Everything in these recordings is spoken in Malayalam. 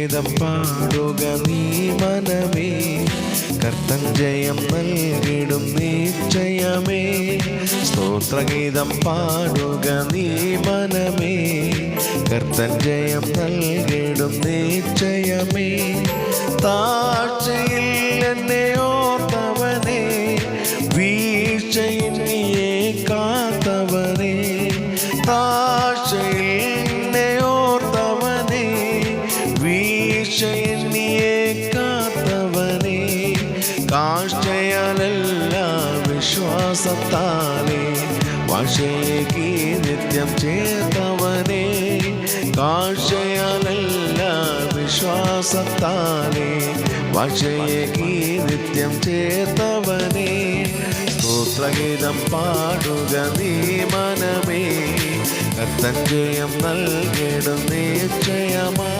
സ്തോത്രഗീതം പാടുക നീ മനമേ. കർത്തൻ ജയം നൽകിടും നിശ്ചയമേ. സ്തോത്രഗീതം പാടുക നീ മനമേ. കർത്തൻ ജയം നൽകിടും നിശ്ചയമേ. താഴ്ചയിൽ എന്നെ ഓർത്തവനെ. വീഴ്ചയിൽ വിശ്വാസത്താലെ വാശയേക്ക് നിത്യം ചേർത്തവനെ കാഴ്ചയാലല്ല വിശ്വാസത്താലേ വാശയേക്ക് നിത്യം ചേർത്തവനെ സ്തോത്രഗീതം പാടുക നീ മനമേ കർത്തൻ ജയം നൽകിടും നിശ്ചയമാ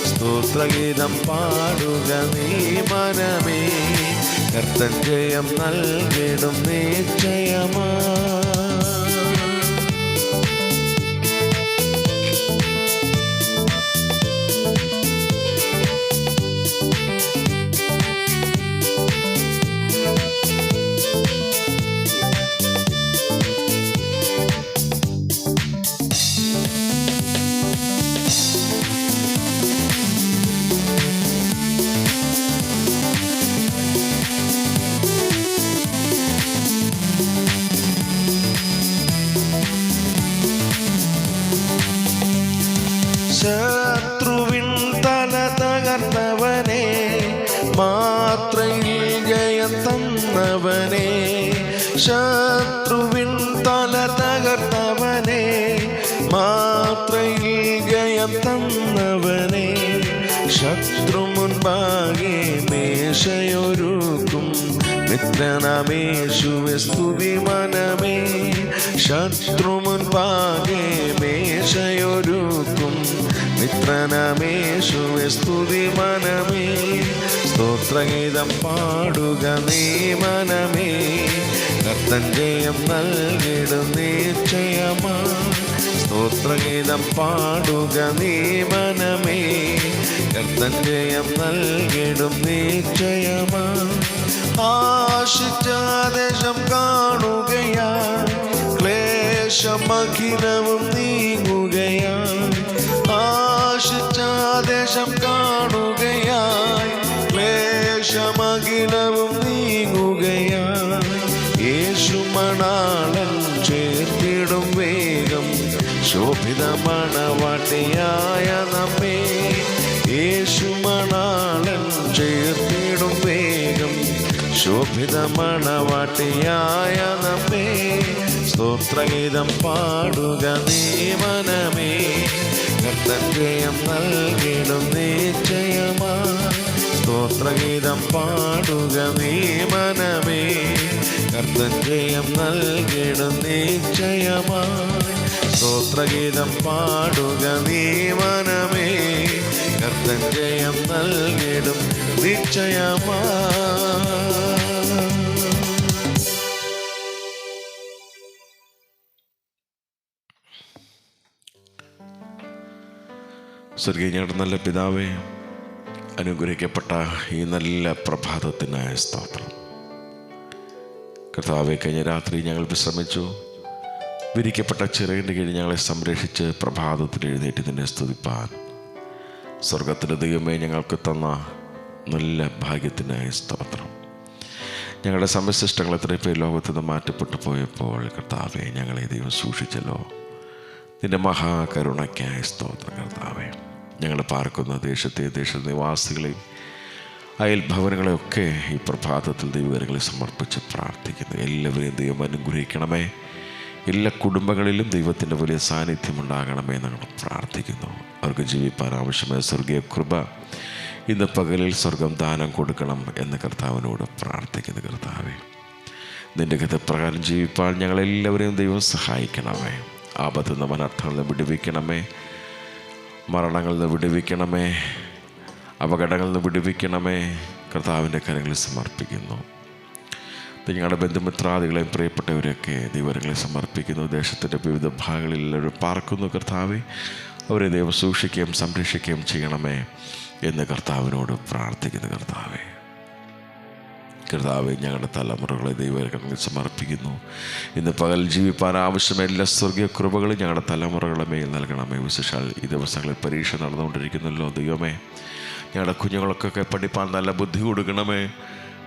സ്തോത്രഗീതം പാടുക നീ മനമേ. കർത്തൻ ജയം നൽകിടും നിശ്ചയമാ. ജയം തന്നവനെ. ശത്രുവിൻ തല തകർത്തവനെ. മാത്രയിൽ ജയം തന്നവനെ. ശത്രു മുൻപാകെ മേശയൊരുക്കും. മിത്രനമേശുവെ സ്തുതി മനമേ. ശത്രു മുൻപാകെ മേശയൊരുക്കും. മിത്രനമേശുവെ സ്തുതി മനമേ. സ്തോത്രഗീതം പാടുക നീ മനമേ. കർത്തൻ നൽകിടും നിശ്ചയമാ സ്തോത്രഗീതം പാടുക നീ മനമേ. നൽകിടും നിശ്ചയമാ ആശിച്ചാദേശം കാണുകയാ. ക്ലേശമഖിലവും നീങ്ങുകയാ. ആശിച്ച ക്ലേശമഖിലവും നീങ്ങുകയാ. യേശു വേഗം. ശോഭിത നമ്മേ. യേശു മണാളൻ ചേർത്തിടും വേഗം. ശോഭിത നമ്മെ. സ്തോത്രഗീതം പാടുക നീ മനമേ. കർത്തൻ ജയം നൽകിടും നിശ്ചയമാ. സ്തോത്രഗീതം പാടുക നീ മനമേ. കർത്തൻ ജയം നൽകിടും നിശ്ചയമായി സ്തോത്രഗീതം പാടുക നീ മനമേ. കർത്തൻ ജയം നൽകിടും നിശ്ചയമാ സ്വർഗീയ നല്ല പിതാവേ അനുഗ്രഹിക്കപ്പെട്ട ഈ നല്ല പ്രഭാതത്തിനായ സ്തോത്രം. കർത്താവെ കഴിഞ്ഞ രാത്രി ഞങ്ങൾ വിശ്രമിച്ചു. വിരിക്കപ്പെട്ട ചിറകിന്റെ കീഴിൽ ഞങ്ങളെ സംരക്ഷിച്ച് പ്രഭാതത്തിൽ എഴുന്നേറ്റ് നിന്നെ സ്തുതിപ്പാൻ. സ്വർഗത്തിന്റെ ദൈവമേ ഞങ്ങൾക്ക് തന്ന നല്ല ഭാഗ്യത്തിനായ സ്തോത്രം. ഞങ്ങളുടെ സമശിഷ്ടങ്ങൾ എത്ര പേർ ലോകത്ത് നിന്ന് മാറ്റപ്പെട്ടു പോയപ്പോൾ കർത്താവെ ഞങ്ങളെ ദൈവം സൂക്ഷിച്ചല്ലോ. നിന്റെ മഹാകരുണയ്ക്കായ സ്തോത്രം കർത്താവെ. ഞങ്ങൾ പാർക്കുന്ന ദേശത്തെ ദേശ നിവാസികളെയും അയൽഭവനങ്ങളെയൊക്കെ ഈ പ്രഭാതത്തിൽ ദൈവകരങ്ങളെ സമർപ്പിച്ച് പ്രാർത്ഥിക്കുന്നു. എല്ലാവരെയും ദൈവം അനുഗ്രഹിക്കണമേ. എല്ലാ കുടുംബങ്ങളിലും ദൈവത്തിന്റെ വലിയ സാന്നിധ്യം ഉണ്ടാകണമേ ഞങ്ങൾ പ്രാർത്ഥിക്കുന്നു. അവർക്ക് ജീവിപ്പാൻ ആവശ്യമായ സ്വർഗീയ കൃപ ഇന്ന് പകലിൽ സ്വർഗം ദാനം കൊടുക്കണം എന്ന് കർത്താവിനോട് പ്രാർത്ഥിക്കുന്നു കർത്താവേ. നിന്റെ കഥപ്രകാരം ജീവിപ്പാൻ ഞങ്ങളെല്ലാവരെയും ദൈവം സഹായിക്കണമേ. ആപത്ത് മനർത്ഥങ്ങളെ വിടുവിക്കണമേ. മരണങ്ങളിൽ നിന്ന് വിടുവിക്കണമേ. അപകടങ്ങളിൽ നിന്ന് വിടുവിക്കണമേ. കർത്താവിന്റെ കരങ്ങളിൽ സമർപ്പിക്കുന്നു. നിങ്ങളുടെ ബന്ധുമിത്രാദികളെയും പ്രിയപ്പെട്ടവരെയൊക്കെ ദൈവങ്ങളെ സമർപ്പിക്കുന്നു. ദേശത്തിന്റെ വിവിധ ഭാഗങ്ങളിൽ എല്ലാവരും പാർക്കുന്നു കർത്താവെ. അവരെ ദൈവം സൂക്ഷിക്കുകയും സംരക്ഷിക്കുകയും ചെയ്യണമേ എന്ന് കർത്താവിനോട് പ്രാർത്ഥിക്കുന്നു കർത്താവേ. കർത്താവെ ഞങ്ങളുടെ തലമുറകളെ ദൈവകരങ്ങളിൽ സമർപ്പിക്കുന്നു. ഇന്ന് പകൽ ജീവിപ്പാൻ ആവശ്യമായ എല്ലാ സ്വർഗീയ കൃപകളും ഞങ്ങളുടെ തലമുറകളുടെ മേൽ നൽകണമേ. വിശേഷാൽ ഈ ദിവസങ്ങളിൽ പരീക്ഷ നടന്നുകൊണ്ടിരിക്കുന്നല്ലോ ദൈവമേ. ഞങ്ങളുടെ കുഞ്ഞുങ്ങൾക്കൊക്കെ പഠിപ്പാൻ നല്ല ബുദ്ധി കൊടുക്കണമേ.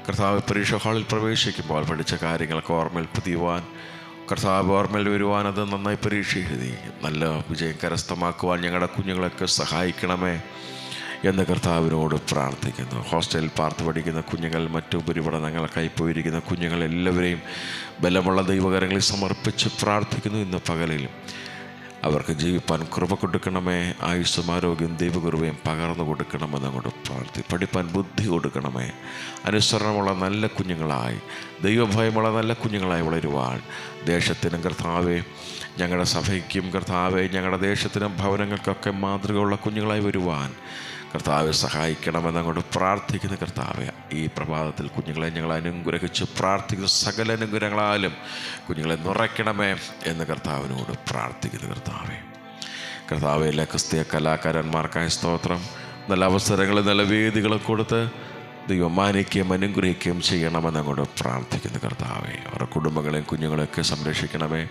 കർത്താവ് പരീക്ഷ ഹാളിൽ പ്രവേശിക്കുമ്പോൾ പഠിച്ച കാര്യങ്ങളൊക്കെ ഓർമ്മയിൽ പുതിയുവാൻ കർത്താവ് ഓർമ്മയിൽ വരുവാൻ അത് നന്നായി പരീക്ഷ എഴുതി നല്ല വിജയം കരസ്ഥമാക്കുവാൻ ഞങ്ങളുടെ കുഞ്ഞുങ്ങളൊക്കെ സഹായിക്കണമേ. എന്ന് കർത്താവിനോട് പ്രാർത്ഥിക്കുന്നു. ഹോസ്റ്റലിൽ പാർത്ത് പഠിക്കുന്ന കുഞ്ഞുങ്ങൾ മറ്റു ഉപരിപഠനങ്ങൾക്കായി പോയിരിക്കുന്ന കുഞ്ഞുങ്ങൾ എല്ലാവരെയും ബലമുള്ള ദൈവകരങ്ങളിൽ സമർപ്പിച്ച് പ്രാർത്ഥിക്കുന്നു ഇന്ന് പകലിൽ. അവർക്ക് ജീവിപ്പാൻ കൃപ കൊടുക്കണമേ ആയുസ്സും ആരോഗ്യം ദൈവകൃപയും പകർന്നു കൊടുക്കണമെന്ന് അങ്ങോട്ട് പ്രാർത്ഥി പഠിപ്പാൻ ബുദ്ധി കൊടുക്കണമേ. അനുസരണമുള്ള നല്ല കുഞ്ഞുങ്ങളായി ദൈവഭയമുള്ള നല്ല കുഞ്ഞുങ്ങളായി വളരുവാൻ ദേശത്തിനും കർത്താവെ ഞങ്ങളുടെ സഭയ്ക്കും കർത്താവെ ഞങ്ങളുടെ ദേശത്തിനും ഭവനങ്ങൾക്കൊക്കെ മാതൃകയുള്ള കുഞ്ഞുങ്ങളായി വരുവാൻ കർത്താവെ സഹായിക്കണമെന്ന് അങ്ങോട്ട് പ്രാർത്ഥിക്കുന്ന കർത്താവെ ഈ പ്രഭാതത്തിൽ കുഞ്ഞുങ്ങളെ ഞങ്ങൾ അനുഗ്രഹിച്ച് പ്രാർത്ഥിക്കുന്ന സകല അനുഗ്രഹങ്ങളാലും കുഞ്ഞുങ്ങളെ നിറയ്ക്കണമേ എന്ന് കർത്താവിനോട് പ്രാർത്ഥിക്കുന്ന കർത്താവെ. കർത്താവെ എല്ലാ ക്രിസ്തീയ കലാകാരന്മാർക്കായ സ്തോത്രം. നല്ല അവസരങ്ങളും നല്ല വേദികളും കൊടുത്ത് ദൈവം മാനിക്കുകയും അനുഗ്രഹിക്കുകയും ചെയ്യണമെന്ന് അങ്ങോട്ട് പ്രാർത്ഥിക്കുന്നു കർത്താവേ. അവരുടെ കുടുംബങ്ങളെയും കുഞ്ഞുങ്ങളെയൊക്കെ സംരക്ഷിക്കണമേ.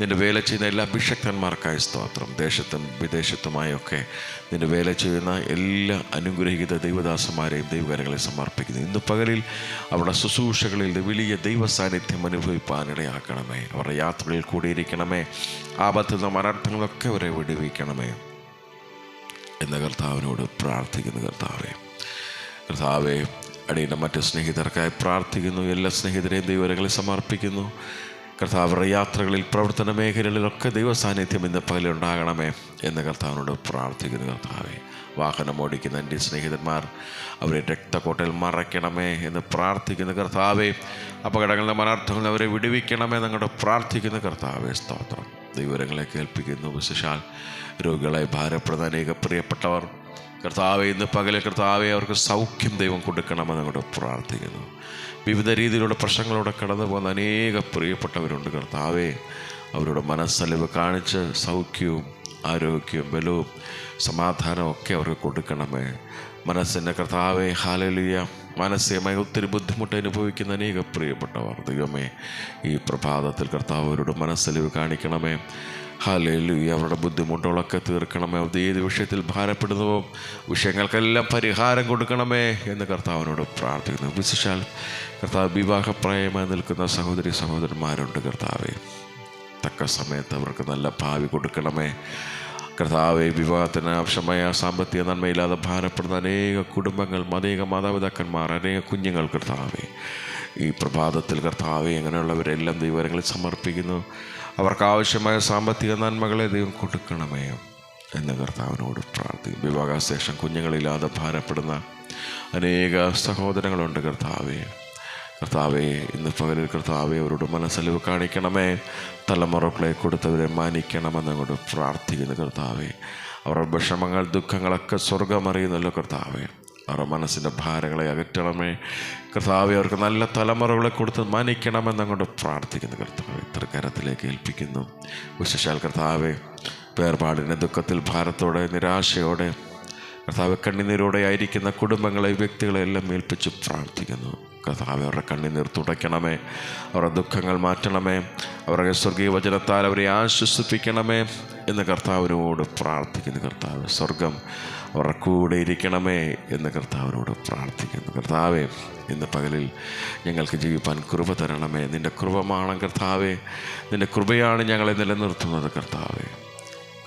നിന്റെ വേല ചെയ്യുന്ന എല്ലാ അഭിഷക്തന്മാർക്കായ സ്തോത്രം. ദേശത്തും വിദേശത്തുമായൊക്കെ നിന്റെ വേല ചെയ്യുന്ന എല്ലാ അനുഗ്രഹിത ദൈവദാസന്മാരെയും ദൈവകരങ്ങളെ സമർപ്പിക്കുന്നു. ഇന്ന് പകലിൽ അവരുടെ ശുശ്രൂഷകളിൽ വലിയ ദൈവ സാന്നിധ്യം അനുഭവിപ്പാനിടയാക്കണമേ. അവരുടെ യാത്രകളിൽ കൂടിയിരിക്കണമേ. ആപത്തിൽ നിന്ന് മരണങ്ങളൊക്കെ അവരെ വിടുവിക്കണമേ. എന്ന കർത്താവിനോട് പ്രാർത്ഥിക്കുന്നു കർത്താവേ. കർത്താവെ അടിയുടെ മറ്റ് സ്നേഹിതർക്കായി പ്രാർത്ഥിക്കുന്നു. എല്ലാ സ്നേഹിതരെയും ദൈവരങ്ങളെ സമർപ്പിക്കുന്നു. കർത്താവരുടെ യാത്രകളിൽ പ്രവർത്തന മേഖലകളിലൊക്കെ ദൈവ സാന്നിധ്യം ഇന്ന് പകലുണ്ടാകണമേ എന്ന് കർത്താവിനോട് പ്രാർത്ഥിക്കുന്നു കർത്താവെ. വാഹനം ഓടിക്കുന്ന എന്റെ സ്നേഹിതന്മാർ അവരെ രക്തക്കോട്ടയിൽ മറയ്ക്കണമേ എന്ന് പ്രാർത്ഥിക്കുന്ന കർത്താവെ. അപകടങ്ങളുടെ മനാർത്ഥങ്ങൾ അവരെ വിടുവിക്കണമേ എന്നങ്ങോട്ട് പ്രാർത്ഥിക്കുന്ന കർത്താവെ. സ്തോത്രം. ദൈവരങ്ങളെ കേൾപ്പിക്കുന്നു. വിശേഷാൽ രോഗികളെ ഭാരപ്പെടുന്ന അനേക പ്രിയപ്പെട്ടവർ കർത്താവെ ഇന്ന് പകലെ കർത്താവെ അവർക്ക് സൗഖ്യം ദൈവം കൊടുക്കണമെന്ന് അങ്ങോട്ട് പ്രാർത്ഥിക്കുന്നു. വിവിധ രീതിയിലുള്ള പ്രശ്നങ്ങളോടെ കടന്നു പോകുന്ന അനേക പ്രിയപ്പെട്ടവരുണ്ട് കർത്താവെ. അവരുടെ മനസ്സലിവ് കാണിച്ച് സൗഖ്യവും ആരോഗ്യവും ബലവും സമാധാനവും ഒക്കെ അവർക്ക് കൊടുക്കണമേ. മനസ്സിന്റെ കർത്താവെ ഹാലലിയ മാനസികമായി ഒത്തിരി ബുദ്ധിമുട്ട് അനുഭവിക്കുന്ന അനേക പ്രിയപ്പെട്ടവർ ദൈവമേ. ഈ പ്രഭാതത്തിൽ കർത്താവ് അവരുടെ മനസ്സലിവ് കാണിക്കണമേ. ഹാലലുയ അവരുടെ ബുദ്ധിമുട്ടുകളൊക്കെ തീർക്കണമേ. അത് ഏത് വിഷയത്തിൽ ഭാരപ്പെടുന്നുവോ വിഷയങ്ങൾക്കെല്ലാം പരിഹാരം കൊടുക്കണമേ എന്ന് കർത്താവിനോട് പ്രാർത്ഥിക്കുന്നു. വിശേഷാൽ കർത്താവ് വിവാഹപ്രായമായി നിൽക്കുന്ന സഹോദരി സഹോദരന്മാരുണ്ട് കർത്താവെ. തക്ക സമയത്ത് അവർക്ക് നല്ല ഭാവി കൊടുക്കണമേ. കർത്താവെ വിവാഹത്തിന് ആവശ്യമായ സാമ്പത്തിക നന്മയില്ലാതെ ഭാരപ്പെടുന്ന അനേക കുടുംബങ്ങൾ അനേക മാതാപിതാക്കന്മാർ അനേക കുഞ്ഞുങ്ങൾ കർത്താവെ. ഈ പ്രഭാതത്തിൽ കർത്താവെ അങ്ങനെയുള്ളവരെല്ലാം ദൈവങ്ങളിൽ സമർപ്പിക്കുന്നു. അവർക്ക് ആവശ്യമായ സാമ്പത്തിക നന്മകളെ ദൈവം കൊടുക്കണമേ എന്ന് കർത്താവിനോട് പ്രാർത്ഥിക്കും വിവാഹശേഷം കുഞ്ഞുങ്ങളില്ലാതെ ഭാരപ്പെടുന്ന അനേക സഹോദരങ്ങളുണ്ട് കർത്താവെ. കർത്താവെ ഇന്ന് പകലിൽ കർത്താവെ അവരോട് മനസ്സലിവ് കാണിക്കണമേ. തലമുറകളെ കൊടുത്തവരെ മാനിക്കണമെന്ന് അങ്ങോട്ട് പ്രാർത്ഥിക്കുന്നു കർത്താവെ. അവരുടെ വിഷമങ്ങൾ ദുഃഖങ്ങളൊക്കെ സ്വർഗമറിയുന്നല്ലോ കർത്താവെ. അവരുടെ മനസ്സിന്റെ ഭാരങ്ങളെ അകറ്റണമേ. കർത്താവെ അവർക്ക് നല്ല തലമുറകളെ കൊടുത്ത് മാനിക്കണമെന്ന് അങ്ങോട്ട് പ്രാർത്ഥിക്കുന്നു. കർത്താവെ കരത്തിലേക്ക് ഏൽപ്പിക്കുന്നു. വിശേഷാൽ കർത്താവെ വേർപാടിന്റെ ദുഃഖത്തിൽ ഭാരത്തോടെ നിരാശയോടെ കർത്താവ് കണ്ണുനീരോടെ ആയിരിക്കുന്ന കുടുംബങ്ങളെ വ്യക്തികളെ എല്ലാം ഏൽപ്പിച്ച് പ്രാർത്ഥിക്കുന്നു. കർത്താവ് അവരുടെ കണ്ണുനീർ തുടയ്ക്കണമേ. അവരുടെ ദുഃഖങ്ങൾ മാറ്റണമേ. അവരുടെ സ്വർഗീയ വചനത്താൽ അവരെ ആശ്വസിപ്പിക്കണമേ എന്ന് കർത്താവിനോട് പ്രാർത്ഥിക്കുന്നു. കർത്താവ് സ്വർഗം അവരുടെ കൂടെ ഇരിക്കണമേ എന്ന് കർത്താവിനോട് പ്രാർത്ഥിക്കുന്നു. കർത്താവേ ഇന്ന് പകലിൽ ഞങ്ങൾക്ക് ജീവിപ്പാൻ കൃപ തരണമേ. നിന്റെ കൃപമാണ് കർത്താവേ. നിന്റെ കൃപയാണ് ഞങ്ങളെ നിലനിർത്തുന്നത് കർത്താവെ.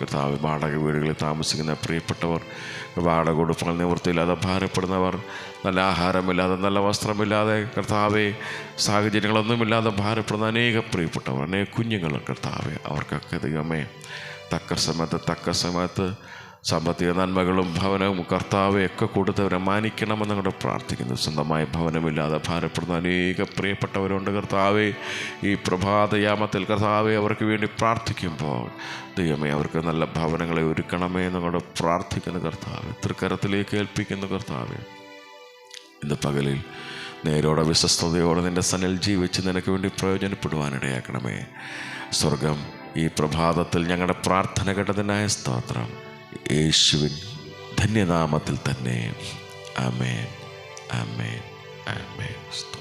കർത്താവ് വാടക വീടുകളിൽ താമസിക്കുന്ന പ്രിയപ്പെട്ടവർ വാടക കൊടുപ്പങ്ങൾ നിവൃത്തിയില്ലാതെ ഭാരപ്പെടുന്നവർ നല്ല ആഹാരമില്ലാതെ നല്ല വസ്ത്രമില്ലാതെ കർത്താവെ സാഹചര്യങ്ങളൊന്നുമില്ലാതെ ഭാരപ്പെടുന്ന അനേക പ്രിയപ്പെട്ടവർ അനേക കുഞ്ഞുങ്ങൾ കർത്താവെ അവർക്കൊക്കെ ദൈവമേ തക്ക സമയത്ത് തക്ക സമയത്ത് സാമ്പത്തിക നന്മകളും ഭവനവും കർത്താവും ഒക്കെ കൊടുത്തവരെ മാനിക്കണമെന്ന് ഞങ്ങളുടെ പ്രാർത്ഥിക്കുന്നു. സ്വന്തമായ ഭവനമില്ലാതെ ഭാരപ്പെടുന്ന അനേക പ്രിയപ്പെട്ടവരുണ്ട് കർത്താവെ. ഈ പ്രഭാതയാമത്തിൽ കർത്താവെ അവർക്ക് വേണ്ടി പ്രാർത്ഥിക്കുമ്പോൾ ദൈവമേ അവർക്ക് നല്ല ഭവനങ്ങളെ ഒരുക്കണമേ എന്നങ്ങോട്ട് പ്രാർത്ഥിക്കുന്ന കർത്താവ്. തൃക്കരത്തിലേക്ക് ഏൽപ്പിക്കുന്ന കർത്താവെ. ഇന്ന് പകലിൽ നേരോടെ വിശ്വസ്തയോടെ നിന്റെ സനിൽ ജീവിച്ച് നിനക്ക് വേണ്ടി പ്രയോജനപ്പെടുവാനിടയാക്കണമേ. സ്വർഗം ഈ പ്രഭാതത്തിൽ ഞങ്ങളുടെ പ്രാർത്ഥന കേട്ടതിനായ സ്തോത്രം. യേശുവിൻ ധന്യനാമത്തിൽ തന്നെ. ആമേൻ. ആമേൻ. ആമേൻ.